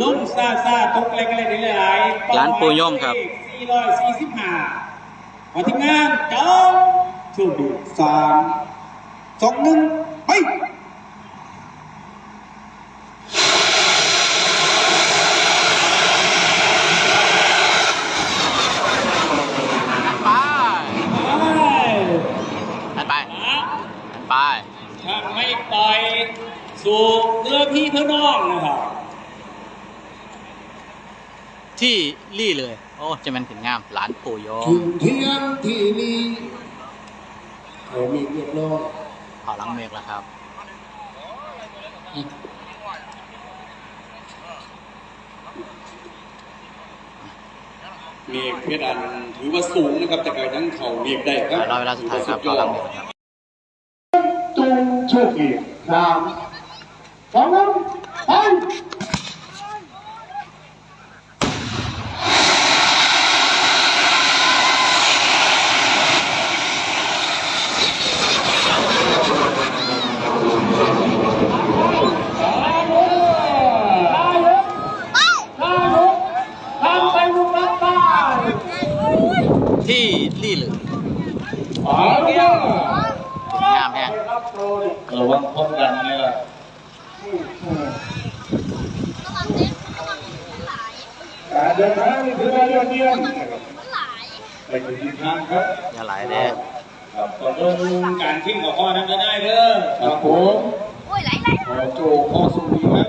ลุ่มซาซาตกเล็กๆได้หลายๆร้านปูย่อมครับ 445ขอทีมงานจองช่วงดูสามสองหนึ่งไปไปไปหันไปหันไป ถ้าไม่ปล่อยสู่เนื้อพี่เพื่อน้องนะครับ ที่รี่เลย โอ้จะมันถึงงามร้านปู่โยมถึงเที่ยงที่นี้เขามีเรียบร้อยเผาหลังเมฆแล้วครับเมฆเพดานถือว่าสูงนะครับ แต่ก็ยังเขาเมฆได้ครับรอเวลาสุดท้ายครับเผาหลังเมฆแล้วครับจงโชคดีสามสองหนึ่งไป ที่รี่เลย อ๋อเดียว งามแฮะ ระวังพบกันเลยล่ะ การ เดินทางถือว่ายอดเยี่ยมไปถึงที่ทางครับอย่าไหลเด้ครับขอเริ่มการทิ้งหัวข้อนั้นก็ได้เด้อครับผมโอ้ยไหลไหลขอโจข้อสุดีครับ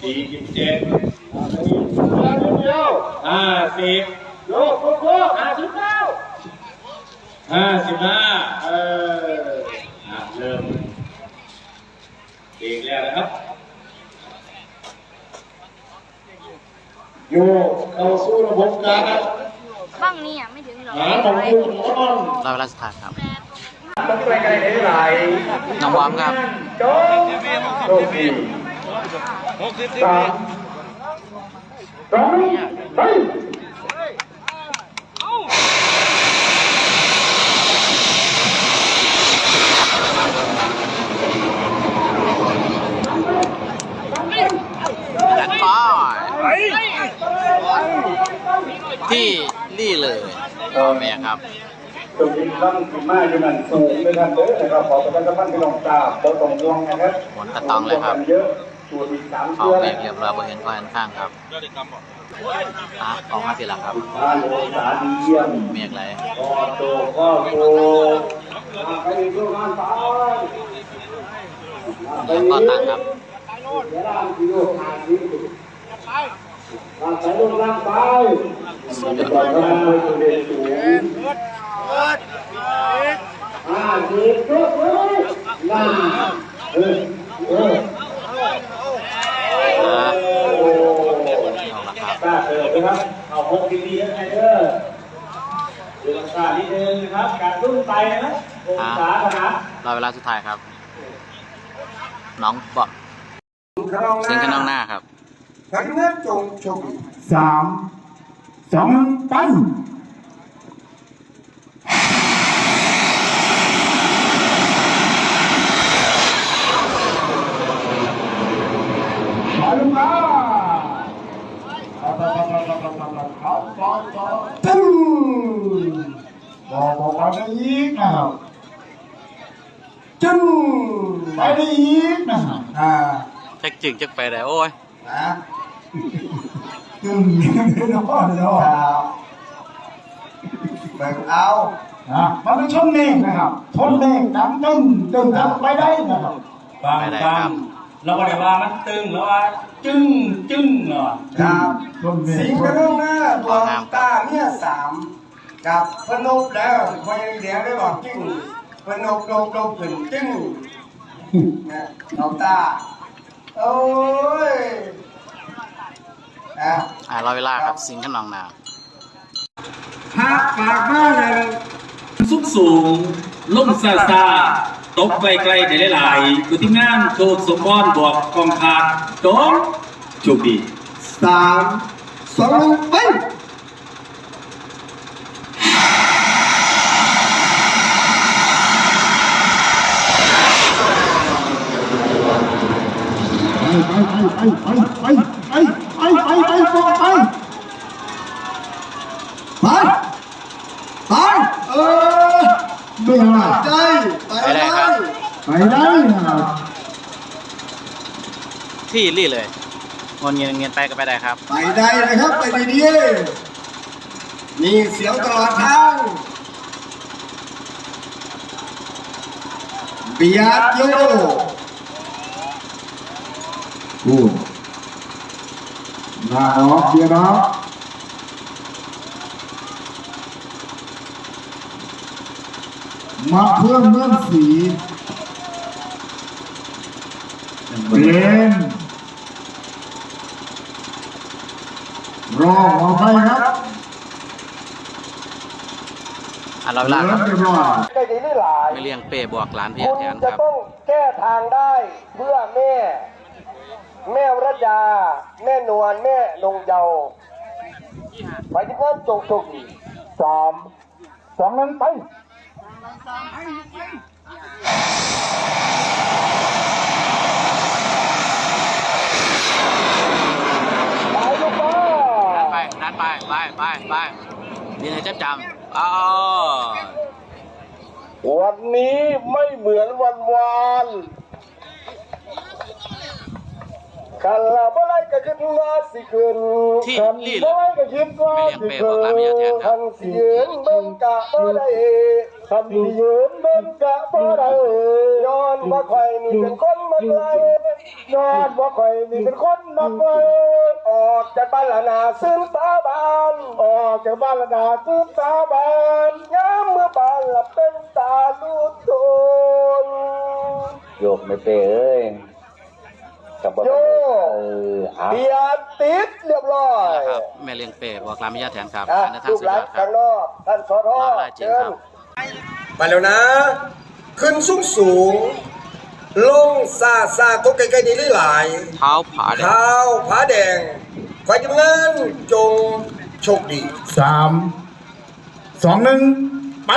สี่สิบเจ็ดห้าสิบ โยกโยกโยกห้าสิบเก้า ห้าสิบห้าเอออะเริ่มเองแล้วนะครับ โยกเข้าสู่ระบบการบ้างนี่อะไม่ถึงหรอกหาของคุณต้นรอเวลาสุดท้ายครับต้องไปไกลได้หลายน้องวอมครับจงโชคดีสามสองหนึ่งไป แลนด์ไปที่รี่เลยเผาเมฆครับ ตรงนี้ตั้งขึ้นมาอยู่นั่นสูงเลยท่านเด้อนะครับขอประกันสัมพันธ์พี่น้องตาบนตรงวงนะครับฝนตะตองเลยครับเยอะตัวอีกสามเผาเชือเมนะฆเรียบร้อยบนเห็นข้อข้างครับอะออกมาทีหลังครับทานโอสาดีเยี่ยมเมฆไหลก็โตก็โตมาไปดูงานไปแล้วก็ตังครับเดี๋ยวร่างที่ดูทางนี้ร่างไปลงร่างไปจะปล่อยเข้ามาเลยตัวเด่นสูงอ่าเด็กยกเลยน่าเออเอออะโอ้เอาละครับกล้าเออนะครับเอาพกดีๆนะไงเด้อดูราคานิดนึงนะครับ การรุ่นไปนะองศาขนาดรอเวลาสุดท้ายครับ น้องบอกเสียงกันน้องหน้าครับทั้งนั้นจงชมสามสองหนึ่งไปมาลงมาตึ้ง บอกบอกว่าได้ยิกนะครับจึ้งไปได้ยิกนะครับอ่าจักจึงจักไปได้โอ้ยนะตึงขึ้นพ่อเลยเนาะแบ่งเอาอะมันเป็นชนเมฆนะครับชนเมฆดังตึงตึงทำไปได้นะครับบางไปได้คครับำเราก็ได้ว่ามันตึงแล้วว่าจึ้งจึ้งเหรอครับสิงห์กระเรื่องหน้าตัวตาเนี่ยสาม กับพนกแล้วพอยังเดียวได้บอกจึ้งพนกโดกโดกขึ้นจึ้งนะน้องตาโอ้ยนะอ่ารอเวลาครับสิงกันน้องหน้าพักปากมาเลยสูงสูงลุ่มซาซาตกไกลไกลๆได้หลายๆอยู่ที่งานโชคสมบรณ์บวกกองขาดโดนโชคดีสามสองหนึ่งไป ไปไปไปไปไปไปไปไปไปไปไปเออด้ได้ไปได้ไปได้ที่รี่เลยงอนเงียนเงียนไปก็ไปได้ครับ ไปได้เลยครับไปดีๆมีเสียงตลอดทางเบียดโย พูดหน้าออกเบียร์นะมาเพื่อนเมืองสีเป็นรอขอไปครับอะเราเวลาครับเรียบร้อยใกล้ดีได้หลายไม่เลี้ยงเป้บวกหลานเพียคุณแทนจะครับต้องแก้ทางได้เพื่อแม่ แม่วรดา แม่นวลแม่นงเยาว์ไปที่นั่นจงโชคดีสามสองนั้นไปไปลูกบ้าไปนัดไปไปไปไปนี่เลยจำจำอ๋อวันนี้ไม่เหมือนวันวาน คันละเมื่อไรก็คิดว่าสิคืนที่คันรี่เลเมื่อยไรก็คิดว่าไม่สิเลี้ยงคืเป้นบอกตามไม่ยาแทนครับคันสิยืนเบิ่งกะบ่ได้คันสิยืนเบิ่งกะบ่ได้ย้อนว่าข่อยนี่เป็นคนมาไกลย้อนว่าข่อยนี่เป็นคนมาไกลออกจากบ้านละนาซึ่งสาบานออกจากบ้านละนาซึ่งสาบานย้ำเมื่อบ้านละเป็นตาลูกโตนโยกไม่เป้เอ้ย กับโยเออเอาเบียร์ติดเรียบร้อยนะครับแม่เลี้ยงเป้บวกหลานเพียแทนครับอะอันนี้ทางลูกสุดหลายอนดครัข้าบงนอกท่านสอทอรอบแรกจริงเชิครัญบไปแล้วนะ ขึ้นสูงสูงลงซาซาทุกใกล้ๆดีหลาย เท้าผาแดงเท้าผาแดงขอให้ทำงานจงโชคดีสามสองหนึ่งไป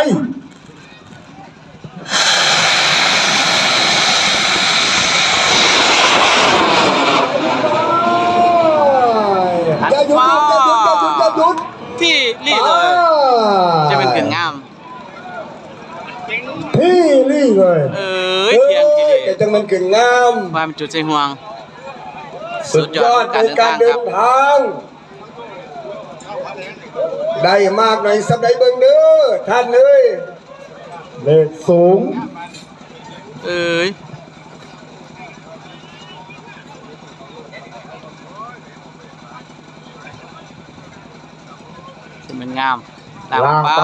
อย่าหยุดอย่าหยุดอย่าหยุดอย่าหยุด ที่รี่เลย จะเป็นกึ่งงาม พี่ลี่ เลยเอ้ยเทียงที่เอ้รี่ยแต่จังมันกึ่งงามความจุดใจห่วง สุดยอดในการเดินทาง ได้มากหน่อยสักได้เบิ่งเด้อท่านเลยเลขสูง เอ้ยจะเป็นงามตามล่างไปไป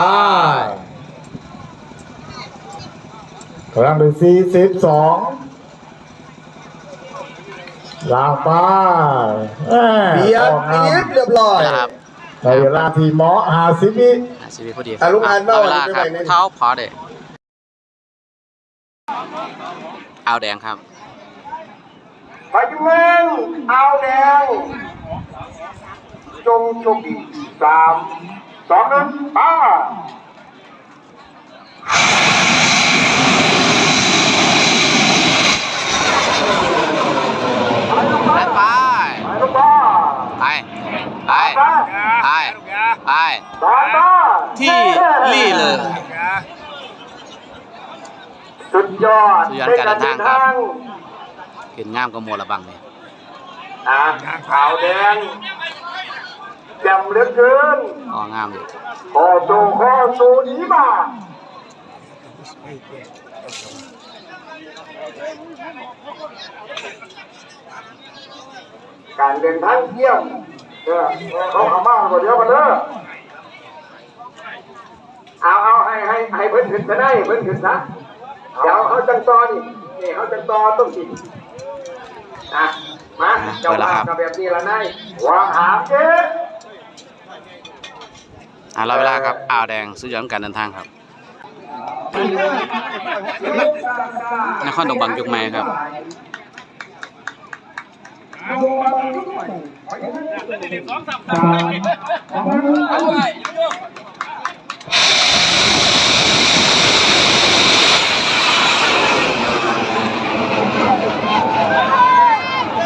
กำลังเป็นสี่สิบสองล่างไปแหม่เบียอดอกปีงามดเรียบร้อยนะครับในเวลาที่เหมาะหาสิบวิอะชีวิตพอดีคอะรับลูกอ่านเอว่าเวลาครับวันนี้ไปไหนเท้าผาแดงเอาแดงครับพายุเงินเอาแดงจงโชคดีสามสองหนึ่งไป้า ไปไป ไปลูกบ้า ไปไปไป ไปตาตาที่ลี่เลย สุดยอดสุดยอดการเดินทางครับเห็นงามก็มัวละบังเนี่ยอะขาวแดงจำเหลือเกินอ๋องามอยู่ขอโซขอโซนี้มาการเดินทางเที่ยมเออเขาเอามาก่อนเดียวกันเด้อ เอาเอาให้ให้ให้เพิ่นขึ้นซะได้เพิ่นขึ้นซะเดี๋ยวเขาจังตอนี่นี่เขาจังตอต้องกินอะมาเจ้าภาพกับแบบนี้ละนายว่างหามเจ๊อะรอเวลาครับอ่าวแดงสุดยอดของการเดินทางครับนครดงบังยุคใหม่ครับ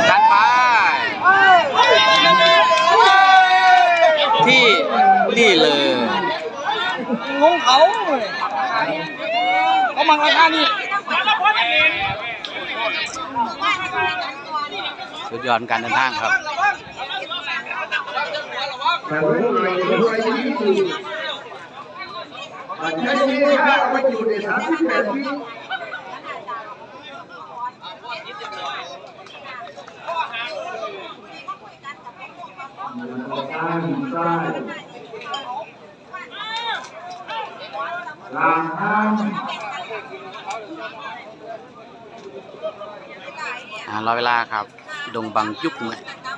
กันไป ที่ลี่เลย งงเขา บังราคานี่ สุดยอดการเดินทางครับแต่ว่าเราจะด้วยที่คืออันนี้ถ้าไปอยู่ในสามสิบแปดปีการใต้ลางน้ำอ่ารอเวลาครับ ดงบังยุกไหม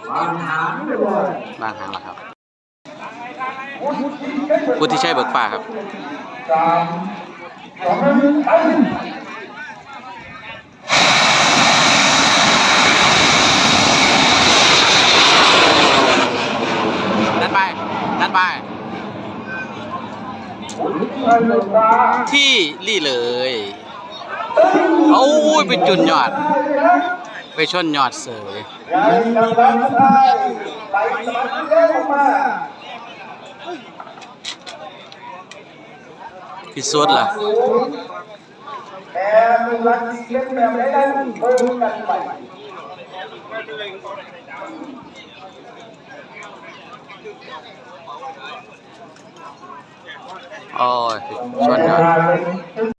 บางหางเลยว่าบางหางแล้วครับผู้ที่ใช้เบิกฟ้าครับนั่นไปนั่นไป ที่รี่เลย โอ้ยไปจุนยอด ไปชนยอดเสยใหญ่กำลังใต้ไปสมัครเล่นมาพิสุดล่ะแต่เป็นหลักที่เล่นแบบไหนนั้นเพิ่มกันไปโอ้ยชนยอด